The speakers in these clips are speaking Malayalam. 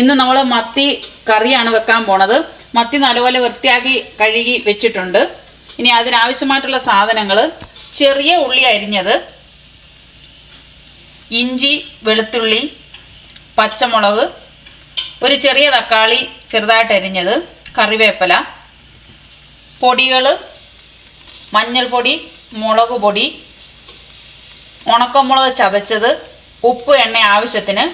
ഇന്ന് നമ്മൾ മത്തി കറിയാണ് വെക്കാൻ പോണത്. മത്തി നല്ലപോലെ വൃത്തിയാക്കി കഴുകി വെച്ചിട്ടുണ്ട്. ഇനി അതിനാവശ്യമായിട്ടുള്ള സാധനങ്ങൾ ചെറിയ ഉള്ളി അരിഞ്ഞത്. ഇഞ്ചി വെളുത്തുള്ളി പച്ചമുളക് ഒരു ചെറിയ തക്കാളി ചെറുതായിട്ട് അരിഞ്ഞത് കറിവേപ്പില പൊടികൾ മഞ്ഞൾപ്പൊടി മുളക് പൊടി ഉണക്കമുളക് ചതച്ചത് ഉപ്പ് എണ്ണ ആവശ്യത്തിന്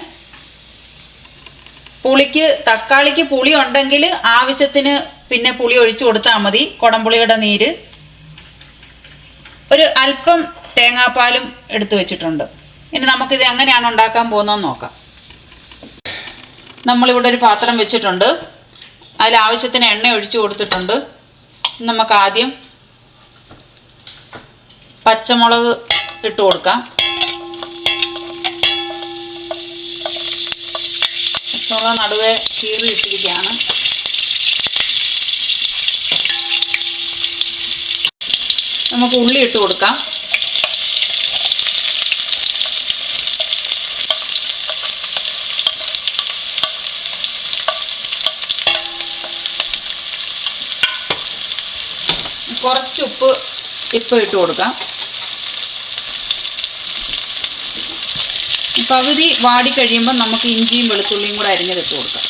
പുളിക്ക് തക്കാളിക്ക് പുളി ഉണ്ടെങ്കിൽ ആവശ്യത്തിന് പിന്നെ പുളി ഒഴിച്ചു കൊടുത്താൽ മതി കുടംപുളിയുടെ നീര്. ഒരു അല്പം തേങ്ങാപ്പാലും എടുത്തു വെച്ചിട്ടുണ്ട്. ഇനി നമുക്കിത് എങ്ങനെയാണ് ഉണ്ടാക്കാൻ പോകുന്നതെന്ന് നോക്കാം. നമ്മളിവിടെ ഒരു പാത്രം വെച്ചിട്ടുണ്ട്. അതിൽ ആവശ്യത്തിന് എണ്ണ ഒഴിച്ചു കൊടുത്തിട്ടുണ്ട്. നമുക്ക് ആദ്യം പച്ചമുളക് ഇട്ട് കൊടുക്കാം. പച്ചമുളക് നടുവെ കീറി ഇട്ടിരിക്കുകയാണ്. നമുക്ക് ഉള്ളി ഇട്ട് കൊടുക്കാം. കുറച്ച് ഉപ്പ് ഇപ്പം ഇട്ട് കൊടുക്കാം. പകുതി വാടി കഴിയുമ്പോൾ നമുക്ക് ഇഞ്ചിയും വെളുത്തുള്ളിയും കൂടെ അരിഞ്ഞെടുത്ത് കൊടുക്കാം.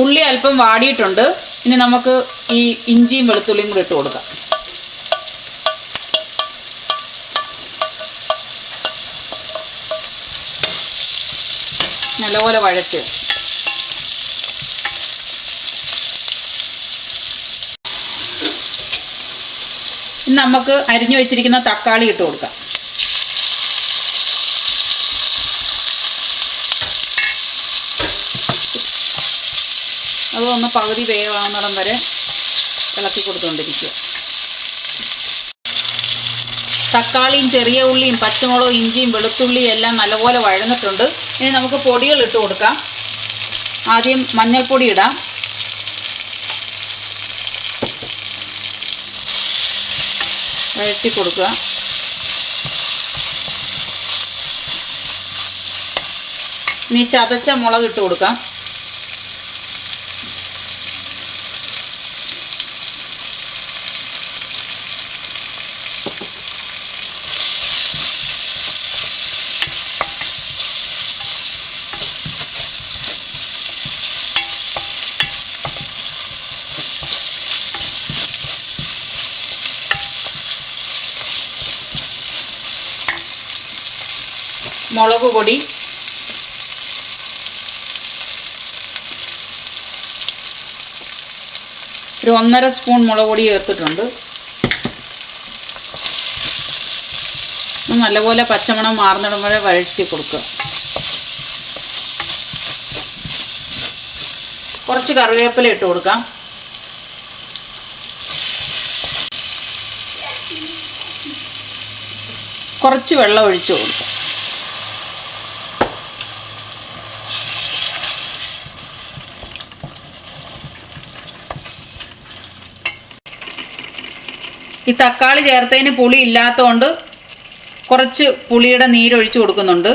ഉള്ളി അല്പം വാടിയിട്ടുണ്ട്. ഇനി നമുക്ക് ഈ ഇഞ്ചിയും വെളുത്തുള്ളിയും കൂടെ ഇട്ട് കൊടുക്കാം. നല്ലപോലെ വഴറ്റ് ഇനി നമുക്ക് അരിഞ്ഞു വെച്ചിരിക്കുന്ന തക്കാളി ഇട്ട് കൊടുക്കാം. അതൊന്ന് പകുതി വേവാകുന്നിടം വരെ ഇളക്കി കൊടുത്തുകൊണ്ടിരിക്കുക തക്കാളിയും ചെറിയ ഉള്ളിയും പച്ചമുളകും ഇഞ്ചിയും വെളുത്തുള്ളിയും എല്ലാം നല്ലപോലെ വഴന്നിട്ടുണ്ട്. ഇനി നമുക്ക് പൊടികൾ ഇട്ട് കൊടുക്കാം. ആദ്യം മഞ്ഞൾപ്പൊടി ഇടാം. വഴറ്റി കൊടുക്കുക. ഇനി ചതച്ച മുളക് ഇട്ട് കൊടുക്കാം. മുളക് പൊടി. ഒരു ഒന്നര സ്പൂൺ മുളക് പൊടി ചേർത്തിട്ടുണ്ട്. നല്ലപോലെ പച്ചമണം മാറുന്നിടം വരെ വഴറ്റി കൊടുക്കുക. കുറച്ച് കറിവേപ്പില ഇട്ട് കൊടുക്കാം. കുറച്ച് വെള്ളം ഒഴിച്ചു കൊടുക്കാം. ഈ തക്കാളി ചേർത്തതിന് പുളി ഇല്ലാത്തതുകൊണ്ട് കുറച്ച് പുളിയുടെ നീരൊഴിച്ച് കൊടുക്കുന്നുണ്ട്.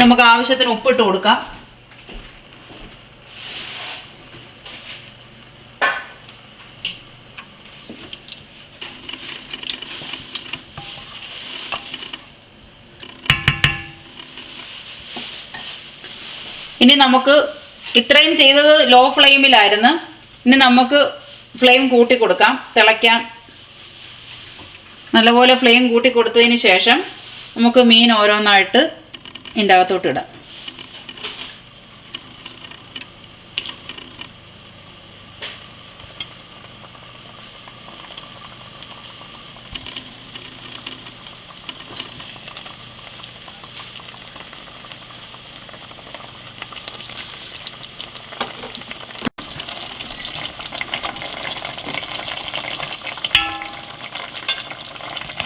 നമുക്ക് ആവശ്യത്തിന് ഉപ്പിട്ട് കൊടുക്കാം. ഇനി നമുക്ക് ഇത്രയും ചെയ്തത് ലോ ഫ്ലെയിമിലായിരുന്നു ഇനി നമുക്ക് ഫ്ലെയിം കൂട്ടി കൊടുക്കാം. തിളയ്ക്കാം. നല്ലപോലെ ഫ്ലെയിം കൂട്ടി കൊടുത്തതിന് ശേഷം നമുക്ക് മീൻ ഓരോന്നായിട്ട് ഇതിന്റെ അകത്തോട്ട് ഇടാം.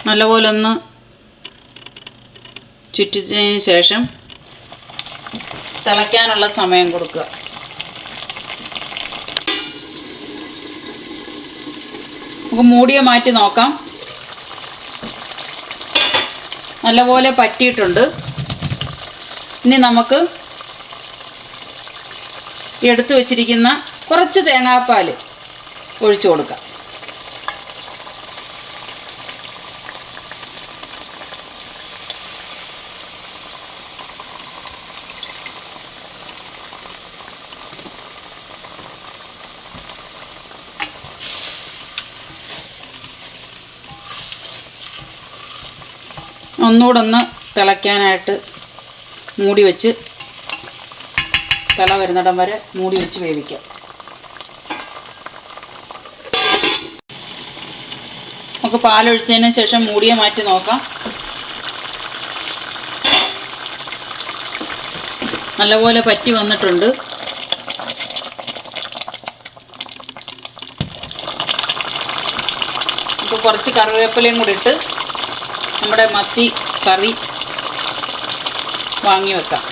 നല്ലപോലെ ഒന്ന് ചുറ്റിച്ചതിന് ശേഷം തിളയ്ക്കാനുള്ള സമയം കൊടുക്കുക. നമുക്ക് മൂടിയെ മാറ്റി നോക്കാം. നല്ലപോലെ പറ്റിയിട്ടുണ്ട്. ഇനി നമുക്ക് എടുത്തു വച്ചിരിക്കുന്ന കുറച്ച് തേങ്ങാപ്പാൽ ഒഴിച്ചു കൊടുക്കാം. ഒന്നുകൂടെ ഒന്ന് തിളയ്ക്കാനായിട്ട് മൂടി വെച്ച് തിള വരുന്നിടം വരെ മൂടി വെച്ച് വേവിക്കാം. നമുക്ക് പാലൊഴിച്ചതിന് ശേഷം മൂടിയെ മാറ്റി നോക്കാം. നല്ലപോലെ പറ്റി വന്നിട്ടുണ്ട്. ഇപ്പോൾ കുറച്ച് കറിവേപ്പിലയും കൂടി ഇട്ട് നമ്മുടെ മത്തി കറി വാങ്ങി വെക്കാം.